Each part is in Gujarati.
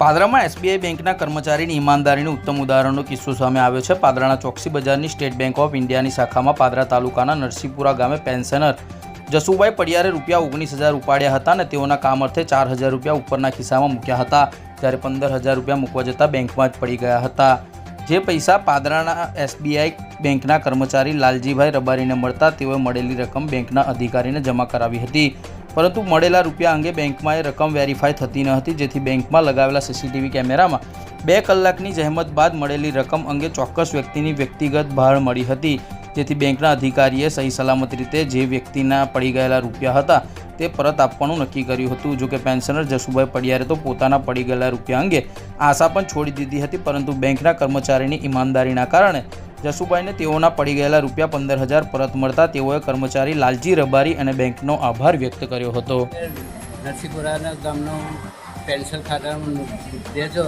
પાદરામાં એસબીઆઈ બેંકના કર્મચારીની ઈમાનદારીનું ઉત્તમ ઉદાહરણનો કિસ્સો સામે આવ્યો છે. પાદરાના ચોકસી બજારની સ્ટેટ બેંક ઓફ ઇન્ડિયાની શાખામાં પાદરા તાલુકાના નરસિંહપુરા ગામે પેન્શનર જસુભાઈ પડિયારે રૂપિયા ઓગણીસ હજાર ઉપાડ્યા હતા અને તેઓના કામ અર્થે ચાર હજાર રૂપિયા ઉપરના ખિસ્સામાં મૂક્યા હતા. જ્યારે પંદર હજાર રૂપિયા મૂકવા જતાં બેંકમાં જ પડી ગયા હતા. જે પૈસા પાદરાના એસબીઆઈ બેંકના કર્મચારી લાલજીભાઈ રબારીને મળતા તેઓએ મળેલી રકમ બેંકના અધિકારીને જમા કરાવી હતી. પરંતુ મળેલા રૂપિયા અંગે બેંકમાં એ રકમ વેરીફાઈ થતી ન હતી, જેથી બેંકમાં લગાવેલા સીસીટીવી કેમેરામાં બે કલાકની જહેમત બાદ મળેલી રકમ અંગે ચોક્કસ વ્યક્તિની વ્યક્તિગત ભાળ મળી હતી. જેથી બેંકના અધિકારીએ સહી સલામત રીતે જે વ્યક્તિના પડી ગયેલા રૂપિયા હતા તે પરત આપવાનું નક્કી કર્યું હતું. જો કે પેન્શનર જસુભાઈ પડિયારે તો પોતાના પડી ગયેલા રૂપિયા અંગે આશા પણ છોડી દીધી હતી, પરંતુ બેંકના કર્મચારીની ઈમાનદારીના કારણે જસુભાઈને તેઓના પડી ગયેલા રૂપિયા પંદર હજાર પરત મળતા તેઓએ કર્મચારી લાલજી રબારી અને બેંકનો આભાર વ્યક્ત કર્યો હતો. નરસિંહપુરાના ગામનો પેન્શન ખાતાનું દેજો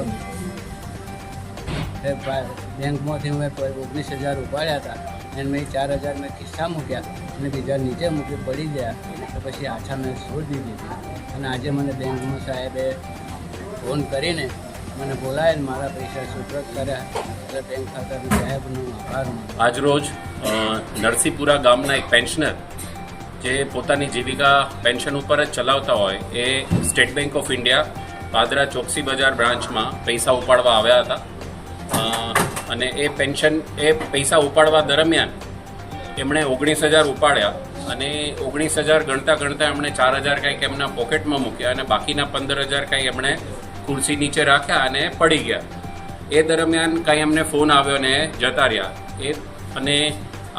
બેંકમાંથી મેં ઓગણીસ હજાર ઉપાડ્યા હતા. અને મેં ચાર હજાર મેં ખિસ્સા મૂક્યા અને બીજા નીચે મૂકી પડી ગયા. તો પછી આછા મેં છોડી દીધી અને આજે મને બેંકમાં સાહેબે ફોન કરીને મને બોલાવીને મારા પૈસા સુપ્રત કર્યા એટલે બેંક ખાતાનો સાહેબનો આભાર. આજરોજ નરસિંહપુરા ગામના એક પેન્શનર જે પોતાની જીવિકા પેન્શન ઉપર જ ચલાવતા હોય, એ State Bank of India, Padra Choksi Bazaar બ્રાન્ચમાં પૈસા ઉપાડવા આવ્યા હતા. અને એ પેન્શન એ પૈસા ઉપાડવા દરમિયાન એમણે ઓગણીસ હજાર ઉપાડ્યા અને ઓગણીસ હજાર ગણતા ગણતા એમણે ચાર હજાર કંઈક એમના પોકેટમાં મૂક્યા અને બાકીના પંદર હજાર કાંઈ એમણે ખુરશી નીચે રાખ્યા અને પડી ગયા. એ દરમિયાન કાંઈ અમને ફોન આવ્યો ને જતા રહ્યા. એ અને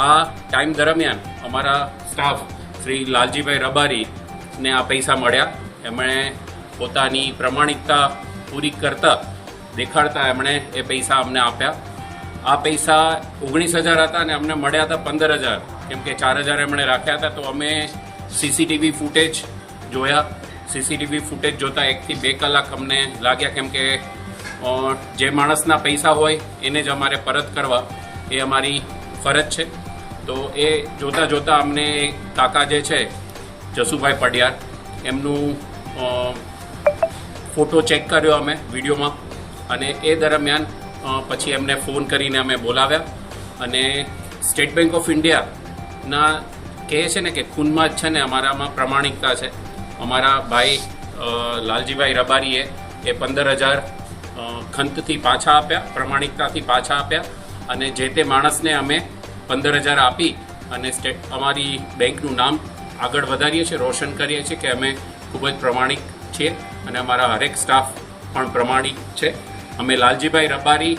આ ટાઈમ દરમિયાન અમારા સ્ટાફ શ્રી લાલજીભાઈ રબારીને આ પૈસા મળ્યા. એમણે પોતાની પ્રમાણિકતા પૂરી કરતા દેખાડતા એમણે એ પૈસા અમને આપ્યા. આ પૈસા ઓગણીસ હજાર હતા અને અમને મળ્યા હતા પંદર હજાર. કેમ કે ચાર હજાર એમણે રાખ્યા હતા તો અમે સીસીટીવી ફૂટેજ જોયા. સીસીટીવી ફૂટેજ જોતા એકથી બે કલાક અમને લાગ્યા કેમ કે જે માણસના પૈસા હોય એને જ અમારે પરત કરવા, એ અમારી ફરજ છે. તો એ જોતા જોતા અમને કાકા જે છે, જસુભાઈ પડિયાર, એમનું ફોટો ચેક કર્યો અમે વિડીયોમાં અને એ દરમિયાન પછી એમને ફોન કરીને અમે બોલાવ્યા અને સ્ટેટ બેંક ઓફ ઇન્ડિયાના કહે છે ને કે ખૂનમાં જ છે ને અમારામાં પ્રમાણિકતા છે. અમારા ભાઈ લાલજીભાઈ રબારીએ એ પંદર હજાર ખંતથી પાછા આપ્યા, પ્રમાણિકતાથી પાછા આપ્યા અને જે તે માણસને અમે પંદર હજાર આપી અને સ્ટેટ, અમારી બેંકનું નામ આગળ વધારીએ છીએ, રોશન કરીએ છીએ કે અમે ખૂબ જ પ્રમાણિક છીએ અને અમારા હરેક સ્ટાફ પણ પ્રમાણિક છે. અમે લાલજીભાઈ રબારી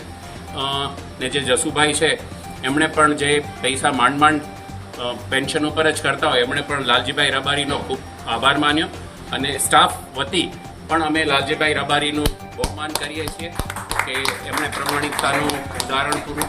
ને જે જસુભાઈ છે, એમણે પણ જે પૈસા માંડ માંડ પેન્શન ઉપર જ કરતા હોય, એમણે પણ લાલજીભાઈ રબારીનો ખૂબ આભાર માન્યો. અને સ્ટાફ વતી પણ અમે લાલજીભાઈ રબારીનું બહુમાન કરીએ છીએ કે એમણે પ્રમાણિકતાનું ઉદાહરણ પૂરું